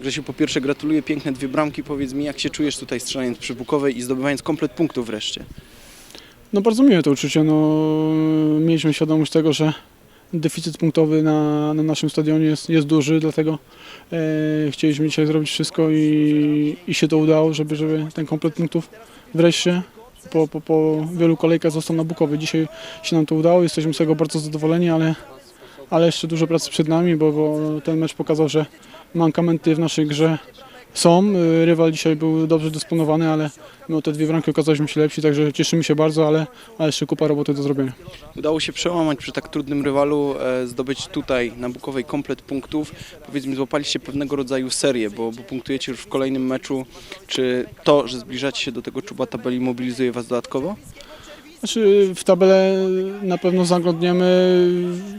Grzesiu, po pierwsze gratuluję, piękne dwie bramki. Powiedz mi, jak się czujesz tutaj strzelając przy Bukowej i zdobywając komplet punktów wreszcie? No bardzo miłe to uczucie. No, mieliśmy świadomość tego, że deficyt punktowy na, na naszym stadionie jest, jest duży, dlatego e, chcieliśmy dzisiaj zrobić wszystko i, i się to udało, żeby, żeby ten komplet punktów wreszcie po, po, po wielu kolejkach został na Bukowie. Dzisiaj się nam to udało, jesteśmy z tego bardzo zadowoleni, ale, ale jeszcze dużo pracy przed nami, bo, bo ten mecz pokazał, że mankamenty w naszej grze są. Y, Rywal dzisiaj był dobrze dysponowany, ale my o te dwie bramki okazaliśmy się lepsi, także cieszymy się bardzo, ale, ale jeszcze kupa roboty do zrobienia. Udało się przełamać przy tak trudnym rywalu, e, zdobyć tutaj na Bukowej komplet punktów. Powiedz mi, złapaliście pewnego rodzaju serię, bo, bo punktujecie już w kolejnym meczu. Czy to, że zbliżacie się do tego czuba tabeli mobilizuje Was dodatkowo? Znaczy w tabelę na pewno zaglądniemy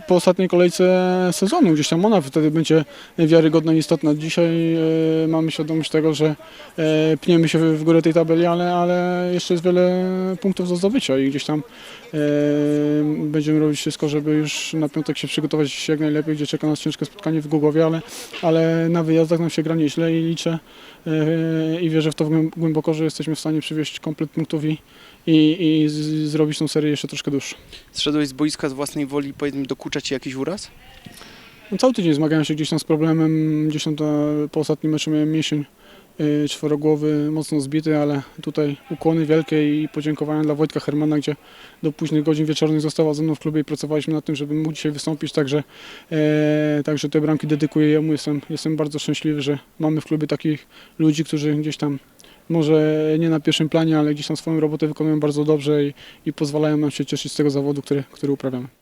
po ostatniej kolejce sezonu. Gdzieś tam ona wtedy będzie wiarygodna i istotna. Dzisiaj e, mamy świadomość tego, że e, pniemy się w górę tej tabeli, ale, ale jeszcze jest wiele punktów do zdobycia i gdzieś tam e, będziemy robić wszystko, żeby już na piątek się przygotować jak najlepiej, gdzie czeka nas ciężkie spotkanie w Głogowie, ale, ale na wyjazdach nam się gra nieźle i liczę e, i wierzę w to głęb- głęboko, że jesteśmy w stanie przywieźć komplet punktów i, i, i z, zrobić tą serię jeszcze troszkę dłuższą. Zszedłeś z boiska z własnej woli, powiedz mi, dokucza Ci jakiś uraz? No, cały tydzień zmagałem się gdzieś tam z problemem, gdzieś tam ta, po ostatnim meczu miałem mięsień yy, czworogłowy mocno zbity, ale tutaj ukłony wielkie i podziękowania dla Wojtka Hermana, gdzie do późnych godzin wieczornych została ze mną w klubie i pracowaliśmy nad tym, żeby mógł dzisiaj wystąpić, także, e, także te bramki dedykuję jemu. Jestem, jestem bardzo szczęśliwy, że mamy w klubie takich ludzi, którzy gdzieś tam może nie na pierwszym planie, ale gdzieś tam swoją robotę wykonują bardzo dobrze i, i pozwalają nam się cieszyć z tego zawodu, który, który uprawiamy.